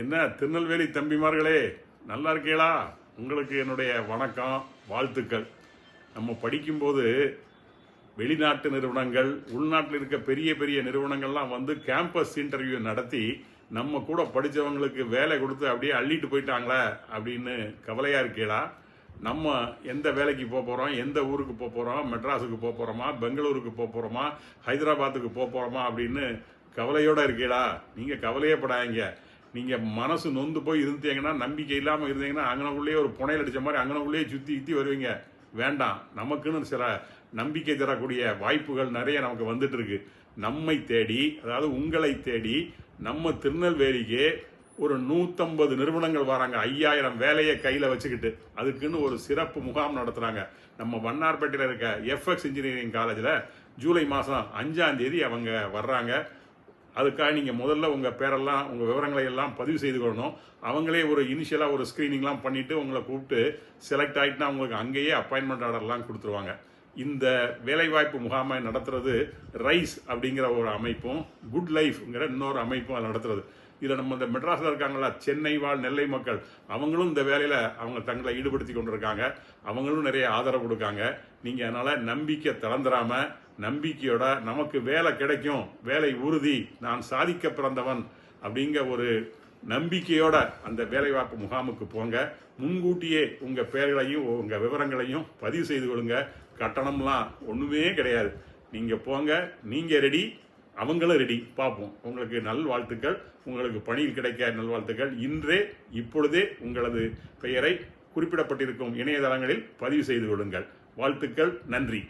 என்ன திருநெல்வேலி தம்பிமார்களே நல்லா இருக்கீங்களா? உங்களுக்கு என்னுடைய வணக்கம் வாழ்த்துக்கள். நம்ம படிக்கும்போது வெளிநாட்டு நிறுவனங்கள் உள்நாட்டில் இருக்க பெரிய பெரிய நிறுவனங்கள்லாம் வந்து கேம்பஸ் இன்டர்வியூ நடத்தி நம்ம கூட படித்தவங்களுக்கு வேலை கொடுத்து அப்படியே அள்ளிட்டு போயிட்டாங்களே அப்படின்னு கவலையாக இருக்கீங்களா? நம்ம எந்த வேலைக்கு போக போகிறோம் எந்த ஊருக்கு போக போகிறோம் மெட்ராஸுக்கு போக போகிறோமா பெங்களூருக்கு போக போகிறோமா ஹைதராபாத்துக்கு போக போகிறோமா அப்படின்னு கவலையோடு இருக்கீங்களா? நீங்கள் கவலையே படாதீங்க. நீங்கள் மனசு நொந்து போய் இருந்தீங்கன்னா நம்பிக்கை இல்லாமல் இருந்தீங்கன்னா அங்கனக்குள்ளேயே ஒரு புனையல் அடித்த மாதிரி அங்கனக்குள்ளேயே சுற்றி சுற்றி வருவீங்க. வேண்டாம். நமக்குன்னு சில நம்பிக்கை தரக்கூடிய வாய்ப்புகள் நிறைய நமக்கு வந்துட்டு இருக்கு நம்மை தேடி அதாவது உங்களை தேடி நம்ம திருநெல்வேலிக்கு ஒரு நூற்றம்பது நிறுவனங்கள் வராங்க. ஐயாயிரம் வேலையை கையில் வச்சுக்கிட்டு. அதுக்குன்னு ஒரு சிறப்பு முகாம் நடத்துகிறாங்க நம்ம வண்ணார்பேட்டையில் இருக்க எஃப்எக்ஸ் இன்ஜினியரிங் காலேஜில் ஜூலை மாதம் அஞ்சாம் தேதி அவங்க வர்றாங்க. அதுக்காக நீங்கள் முதல்ல உங்கள் பேரெல்லாம் உங்கள் விவரங்களை எல்லாம் பதிவு செய்து கொள்ளணும். அவங்களே ஒரு இனிஷியலாக ஒரு ஸ்க்ரீனிங்லாம் பண்ணிவிட்டு உங்களை கூப்பிட்டு செலக்ட் ஆகிட்டுனா உங்களுக்கு அங்கேயே அப்பாயின்மெண்ட் ஆர்டர்லாம் கொடுத்துருவாங்க. இந்த வேலைவாய்ப்பு முகாமை நடத்துறது ரைஸ் அப்படிங்கிற ஒரு அமைப்பும் குட் லைஃப்ங்கிற இன்னொரு அமைப்பும் அதை நடத்துறது. இதில் நம்ம இந்த மெட்ராஸில் இருக்காங்களா சென்னை வாழ் நெல்லை மக்கள் அவங்களும் இந்த வேலையில் அவங்க தங்களை ஈடுபடுத்தி கொண்டிருக்காங்க. அவங்களும் நிறைய ஆதரவு கொடுக்காங்க. நீங்கள் அதனால் நம்பிக்கை தளர்ந்துடாமல் நம்பிக்கையோட நமக்கு வேலை கிடைக்கும் வேலை உறுதி நான் சாதிக்க பிறந்தவன் அப்படிங்கிற ஒரு நம்பிக்கையோட அந்த வேலைவாய்ப்பு முகாமுக்கு போங்க. முன்கூட்டியே உங்கள் பெயர்களையும் உங்கள் விவரங்களையும் பதிவு செய்து கொள்ளுங்க. கட்டணம்லாம் ஒன்றுமே கிடையாது. நீங்கள் போங்க நீங்கள் ரெடி அவங்களும் ரெடி பார்ப்போம். உங்களுக்கு நல்வாழ்த்துக்கள் உங்களுக்கு பணியில் கிடைக்க நல்வாழ்த்துக்கள் இன்றே இப்பொழுதே உங்களது பெயரை குறிப்பிடப்பட்டிருக்கும் இணையதளங்களில் பதிவு செய்து கொள்ளுங்கள். வாழ்த்துக்கள் நன்றி.